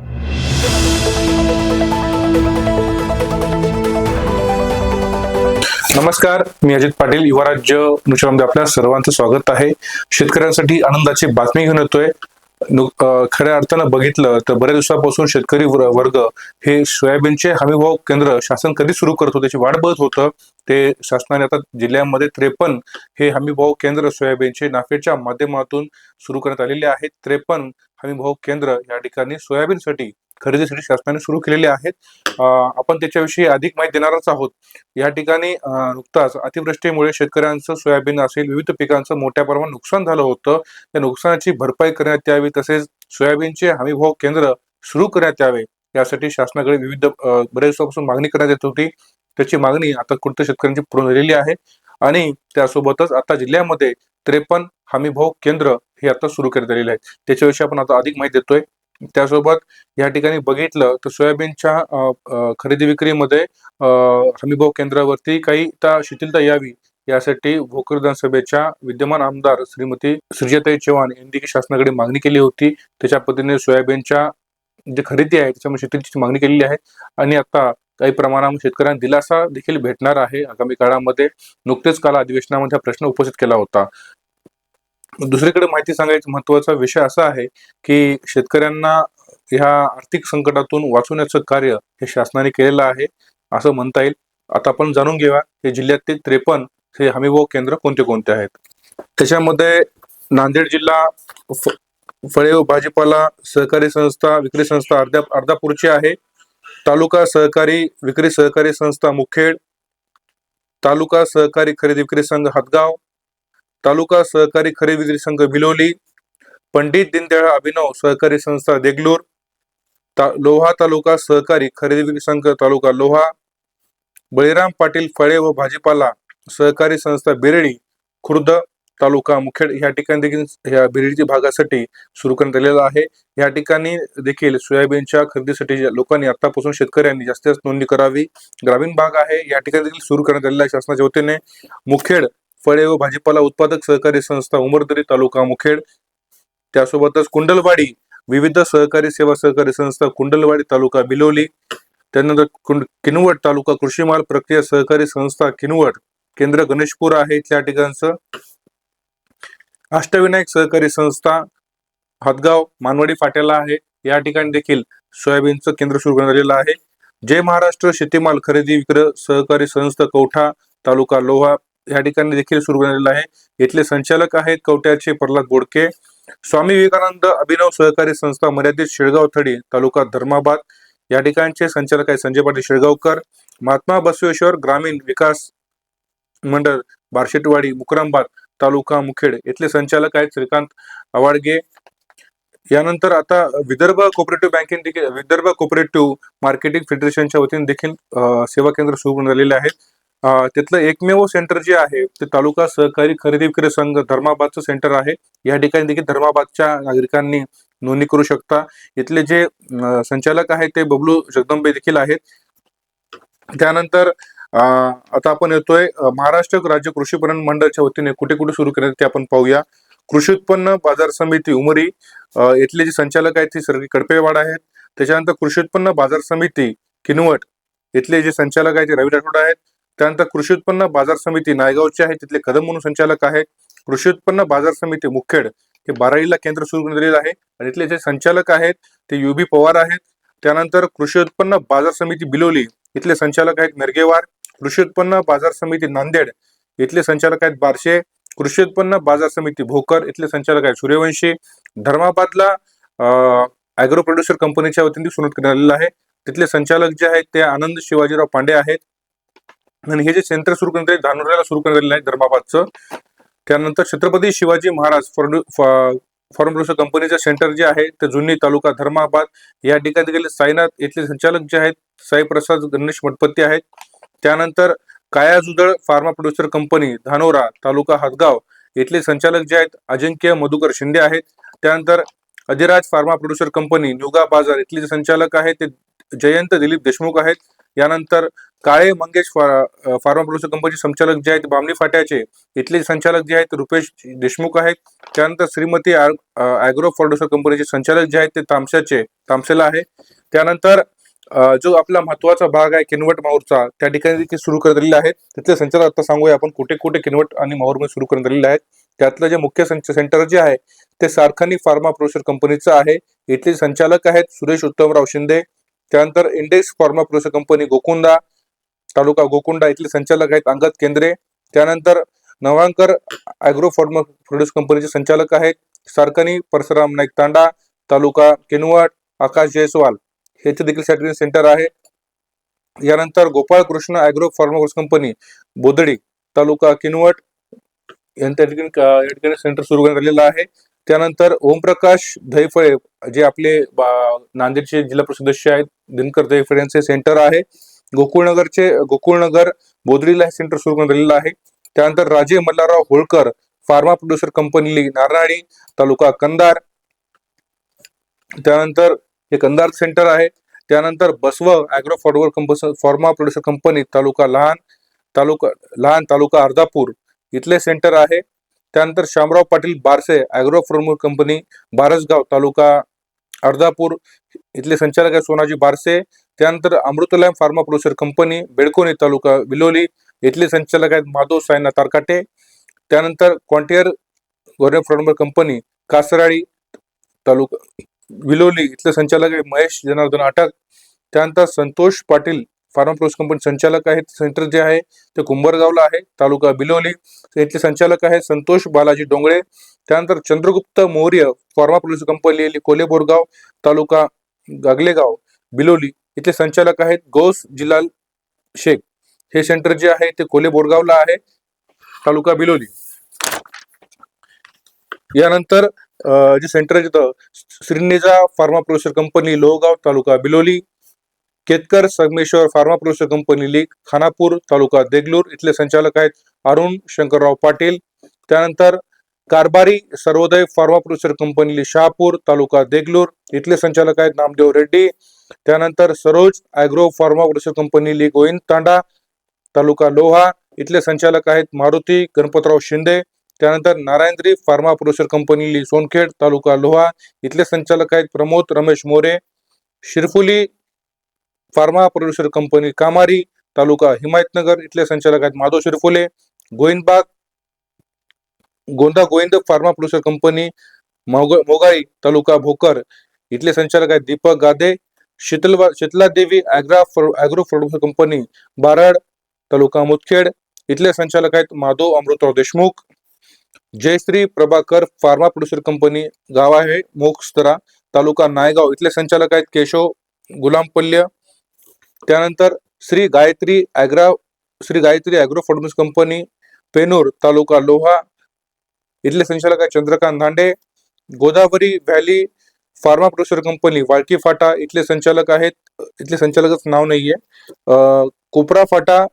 नमस्कार मी अजित पाटील युवराज्य न्यूजमध्ये आपल्या सर्वांचं स्वागत आहे. शेतकऱ्यांसाठी आनंदाची बातमी घेऊन येतोय. खऱ्या अर्थानं बघितलं तर बऱ्याच दिवसापासून शेतकरी वर्ग हे सोयाबीनचे हमीभाव केंद्र शासन कधी सुरू करत होतं त्याची वाट बघत होतं. ते शासनाने आता जिल्ह्यामध्ये त्रेपन्न हे हमीभाव केंद्र सोयाबीनचे नाफेडच्या माध्यमातून सुरू करण्यात आलेले आहेत. त्रेपन्न हमीभाव केंद्र या ठिकाणी सोयाबीनसाठी खरेदीसाठी शासनाने सुरू केलेले आहेत. आपण त्याच्याविषयी अधिक माहिती देणारच आहोत. या ठिकाणी नुकताच अतिवृष्टीमुळे शेतकऱ्यांचं सोयाबीन असेल विविध पिकांचं मोठ्या प्रमाणात नुकसान झालं होतं. त्या नुकसानाची भरपाई करण्यात यावी तसेच सोयाबीनचे हमीभाव केंद्र सुरू करण्यात यावे यासाठी शासनाकडे विविध अं, बऱ्याच मागणी करण्यात येत होती. त्याची मागणी आता कुठं शेतकऱ्यांची पूर्ण झालेली आहे? आणि त्यासोबतच आता जिल्ह्यामध्ये त्रेपन्न हमीभाव केंद्र हे आता सुरू करण्यात आलेले आहेत. त्याच्याविषयी आपण आता अधिक माहिती देतोय. त्यासोबत या ठिकाणी बघितलं तर सोयाबीनच्या खरेदी विक्रीमध्ये हमीभाव केंद्रावरती काही शिथिलता यावी यासाठी भोकर विधानसभेच्या विद्यमान आमदार श्रीमती सुजाताई चव्हाण यांनी देखील शासनाकडे मागणी केली होती. त्याच्या पद्धतीने सोयाबीनच्या जे खरेदी आहे त्याच्यामध्ये शेतीची मागणी केलेली आहे. आणि आता काही प्रमाणामध्ये शेतकऱ्यांना दिलासा देखील भेटणार आहे. आगामी काळामध्ये नुकतेच काल अधिवेशनामध्ये हा प्रश्न उपस्थित केला होता. दुसरीकडे माहिती सांगायचा महत्त्वाचा विषय असा आहे की शेतकऱ्यांना ह्या आर्थिक संकटातून वाचवण्याचं कार्य हे शासनाने केलेलं आहे असं म्हणता येईल. आता आपण जाणून घेऊया हे जिल्ह्यातील त्रेपन्न हे हमीभाव केंद्र कोणते कोणते आहेत. त्याच्यामध्ये नांदेड जिल्हा फ- फळे व भाजीपाला सहकारी संस्था विक्री संस्था अर्ध्या अर्धापूरची आहे. तालुका सहकारी विक्री सहकारी संस्था मुखेड तालुका सहकारी खरेदी विक्री संघ हातगाव तालुका सहकारी खरेदी विक्री संघ बिलोली पंडित दीनदयाळ अभिनव सहकारी संस्था देगलूर ता लोहा तालुका सहकारी खरेदी विक्री संघ तालुका लोहा बळीराम पाटील फळे व भाजीपाला सहकारी संस्था बिरळी खुर्द तालुका मुखेड या ठिकाणी देखील या बिरळी भागासाठी सुरू करण्यात आलेलं आहे. या ठिकाणी देखील सोयाबीनच्या खरेदीसाठी लोकांनी आतापासून शेतकऱ्यांनी जास्तीत जास्त नोंदणी करावी. ग्रामीण भाग आहे या ठिकाणी देखील सुरू करण्यात आलेला आहे शासनाच्या वतीने. मुखेड फळे व भाजीपाला उत्पादक सहकारी संस्था उमरदरी तालुका मुखेड. त्यासोबतच कुंडलवाडी विविध सहकारी सेवा सहकारी संस्था कुंडलवाडी तालुका बिलोली. त्यानंतर कुंड किनवट तालुका कृषी माल प्रक्रिया सहकारी संस्था किनवट. केंद्र गणेशपूर आहे त्या ठिकाणचं. अष्टविनायक सहकारी संस्था हदगाव मानवाडी फाट्याला आहे. या ठिकाणी देखील सोयाबीनचं केंद्र सुरू करण्यात आलेलं आहे. जय महाराष्ट्र शेतीमाल खरेदी विक्र सहकारी संस्था कौठा तालुका लोहा या ठिकाणी देखील सुरू करण्यात आलेलं आहे. इथले संचालक आहेत कवट्याचे प्रल्हाद बोडके स्वामी विवेकानंद अभिनव सहकारी संस्था मर्यादित शेळगाव थडी तालुका धर्माबाद या ठिकाणचे संचालक आहेत संजय पाटील शेळगावकर महात्मा बसवेश्वर ग्रामीण विकास मंडळ बारशेटवाडी मुकरामबाद तालुका मुखेड इथले संचालक आहेत श्रीकांत आवाडगे. यानंतर आता विदर्भ कोऑपरेटिव्ह बँकेने देखील विदर्भ कोऑपरेटिव्ह मार्केटिंग फेडरेशनच्या वतीने देखील सेवा केंद्र सुरू झालेले आहेत. तिथलं एकमेव सेंटर जे आहे ते तालुका सहकारी खरेदी विक्री संघ धर्माबादचं सेंटर आहे. या ठिकाणी देखील धर्माबादच्या नागरिकांनी नोंदणी करू शकता. इथले जे संचालक आहेत ते बबलू जगदंबे देखील आहेत. त्यानंतर आता आपण येतोय महाराष्ट्र राज्य कृषी पणन मंडळाच्या वतीने कुठे कुठे सुरू करण्यात ते आपण पाहूया. कृषी उत्पन्न बाजार समिती उमरी इथले जे संचालक आहेत ते सर्गी कडपेवाड आहेत. त्याच्यानंतर कृषी उत्पन्न बाजार समिती किनवट इथले जे संचालक आहेत ते रवी राठोड आहेत. त्यानंतर कृषी उत्पन्न बाजार समिती नायगावचे आहेत तिथले कदम म्हणून संचालक आहेत कृषी उत्पन्न बाजार समिती मुखेड हे बाराईला केंद्र सुरू करण्यात आलेलं आहे. आणि इथले जे संचालक आहेत ते युबी पवार आहेत. त्यानंतर कृषी उत्पन्न बाजार समिती बिलोली इथले संचालक आहेत नरगेवार. कृषी उत्पन्न बाजार समिती नांदेड इथले संचालक आहेत बारशे. कृषी उत्पन्न बाजार समिती भोकर इथले संचालक आहेत सूर्यवंशी. धर्माबादला अॅग्रो प्रोड्युसर कंपनीच्या वतीने सुरू करण्यात आलेलं आहे. तिथले संचालक जे आहेत ते आनंद शिवाजीराव पांडे आहेत. आणि हे जे सेंटर सुरू करण्यात आले धानुऱ्याला सुरू करण्यात आलेलं आहे धर्माबादचं. त्यानंतर छत्रपती शिवाजी महाराज फॉर्म प्रोड्युसर कंपनीचं सेंटर जे आहे ते जुनी तालुका धर्माबाद. या ठिकाणी गेले साईनाथ इथले संचालक जे आहेत साई प्रसाद गणेश मठपती आहेत. त्यानंतर काया जुदळ farmer producer company Dhanora taluka Hatgaon इथले संचालक जे आहेत अजिंक्य मधुकर शिंदे आहेत. त्यानंतर अधिराज फार्मा प्रोड्युसर कंपनी न्युगा बाजार इथले जे संचालक आहेत ते जयंत दिलीप देशमुख आहेत. यानंतर काळे मंगेश फार्मा प्रोड्युसर कंपनीचे संचालक जे आहेत बामणी फाट्याचे इथले संचालक जे आहेत रुपेश देशमुख आहेत. त्यानंतर श्रीमती अॅग्रो प्रोड्युसर कंपनीचे संचालक जे आहेत ते तामशाचे तामसेला आहे. त्यानंतर जो आपला महत्त्वाचा भाग आहे किनवट माहूरचा त्या ठिकाणी देखील सुरू करण्यात दिलेला आहे. तिथले संचालक आता सांगूया आपण कुठे कुठे किनवट आणि माहूरमध्ये सुरू करण्यात आलेले आहेत. त्यातलं जे मुख्य संच- सेंटर जे आहे ते सारखानी फार्मा प्रोड्युसर कंपनीचं आहे. इथले संचालक आहेत सुरेश उत्तमराव शिंदे. त्यानंतर index farmer producer company Gokunda taluka Gokunda इथले संचालक आहेत अंगद केंद्रे. त्यानंतर नवांकर अॅग्रो फार्मा प्रोड्युस कंपनीचे संचालक आहेत सारखनी परशुराम नाईक तांडा तालुका किनवट आकाश जयस्वाल. ह्याचे देखील सर्टिफिकेट सेंटर आहे. यानंतर Gopal Krishna agro farmer company Bodadi taluka Kinwat यांच्या ठिकाणी या ठिकाणी सेंटर सुरू करण्यात आलेलं आहे. त्यानंतर ओमप्रकाश धैफळे जे आपले नांदेडचे जिल्हा परिषद सदस्य आहेत दिनकर धैफळे यांचे सेंटर आहे. गोकुळनगरचे गोकुळनगर बोदडीला हे सेंटर सुरू करण्यात आलेलं आहे. त्यानंतर Raje Malharrao Holkar farmer producer company Naranali taluka Kandhar त्यानंतर हे कंदार सेंटर आहे. त्यानंतर Basav agro farmer company farmer producer company taluka लहान तालुका लहान तालुका अर्धापूर इथले सेंटर आहे. त्यानंतर Shamrao Patil Barse agro farmer company Barasgaon taluka Ardhapur इथले संचालक आहे सोनाजी बारसे. त्यानंतर अमृतलॅम farmer producer company Belkoni taluka Biloli इथले संचालक आहेत माधव सायना तारकाटे. त्यानंतर क्वांटियर गोरे फार्मर कंपनी कासराळी तालुका विलोली इथले संचालक आहे महेश जनार्दन अटक त्यानंतर Santosh Patil farmer producer company संचालक आहेत. सेंटर जे आहे ते कुंभरगावला आहे तालुका बिलोली. इथले संचालक आहे संतोष बालाजी डोंगळे त्यानंतर Chandragupta Maurya farmer producer company Kolaborgaon taluka Gaglegaon Biloli. इथले संचालक आहेत गौस जिलाल शेख. हे सेंटर जे आहे ते कोले बोरगावला आहे तालुका बिलोली. यानंतर जे सेंटर आहे तिथं farmer producer company Lohgaon taluka Biloli Ketkar Sangameshwar farmer producer company league Khanapur taluka Deglur इथले संचालक आहेत अरुण शंकरराव पाटील. त्यानंतर Karbhari Sarvodaya farmer producer company Shahapur taluka Deglur इथले संचालक आहेत नामदेव रेड्डी. त्यानंतर Saroj agro farmer producer company ली गोविंद तांडा तालुका लोहा इथले संचालक आहेत मारुती गणपतराव शिंदे. त्यानंतर नारायणद्री फार्मा प्रोड्युसर कंपनी ली सोनखेड तालुका लोहा इथले संचालक आहेत Pramod Ramesh More शिरफुली farmer producer company Kamari taluka Himayatnagar इथले संचालक आहेत माधव शिरफुले गोविंदबाग गोंदा गोविंद फार्मा प्रोड्युसर कंपनी मोग- मोगाई तालुका भोकर इथले संचालक आहेत Deepak गादे शीतलवा Sheetla Devi agro agro producer company Barad taluka Mudkhed इथले संचालक आहेत Madhav Amrutrao Deshmukh Jayashree Prabhakar farmer producer company गाव आहे मोक्षतरा तालुका नायगाव. इथले संचालक आहेत केशव गुलामपल्य. त्यानंतर Shri Gayatri agro Shri Gayatri agro farmers company Penur taluka Loha. इथले संचालक आहेत Chandrakant Dhande. Godavari valley farmer producer company Walki फाटा इथले संचालक आहेत. इथले संचालकच नाव नाहीये. कोपरा फाटा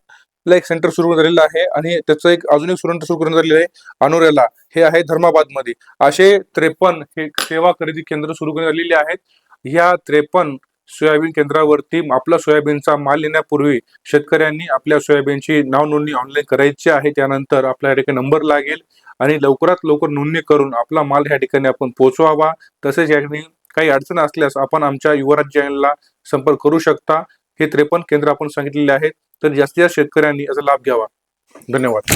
ला एक सेंटर सुरू झालेलं आहे आणि त्याचं एक अजून एक सुरंत सुरू करण्यात आलेलं आहे अनोऱ्याला हे आहे धर्माबादमध्ये असे त्रेपन्न हे सेवा खरेदी केंद्र सुरू करण्यात आलेली आहेत. ह्या त्रेपन्न सोयाबीन केंद्रावरती आपला सोयाबीनचा माल येण्यापूर्वी शेतकऱ्यांनी आपल्या सोयाबीनची नाव नोंदणी ऑनलाईन करायची आहे. त्यानंतर आपल्या या ठिकाणी नंबर लागेल आणि लवकरात लवकर नोंदणी करून आपला माल ह्या ठिकाणी आपण पोहोचवावा. तसेच या ठिकाणी काही अडचण असल्यास आपण आमच्या युवराज चॅनलला संपर्क करू शकता. हे त्रेपन्न केंद्र आपण सांगितलेले आहेत. तर जास्तीत जास्त शेतकऱ्यांनी याचा लाभ घ्यावा. धन्यवाद.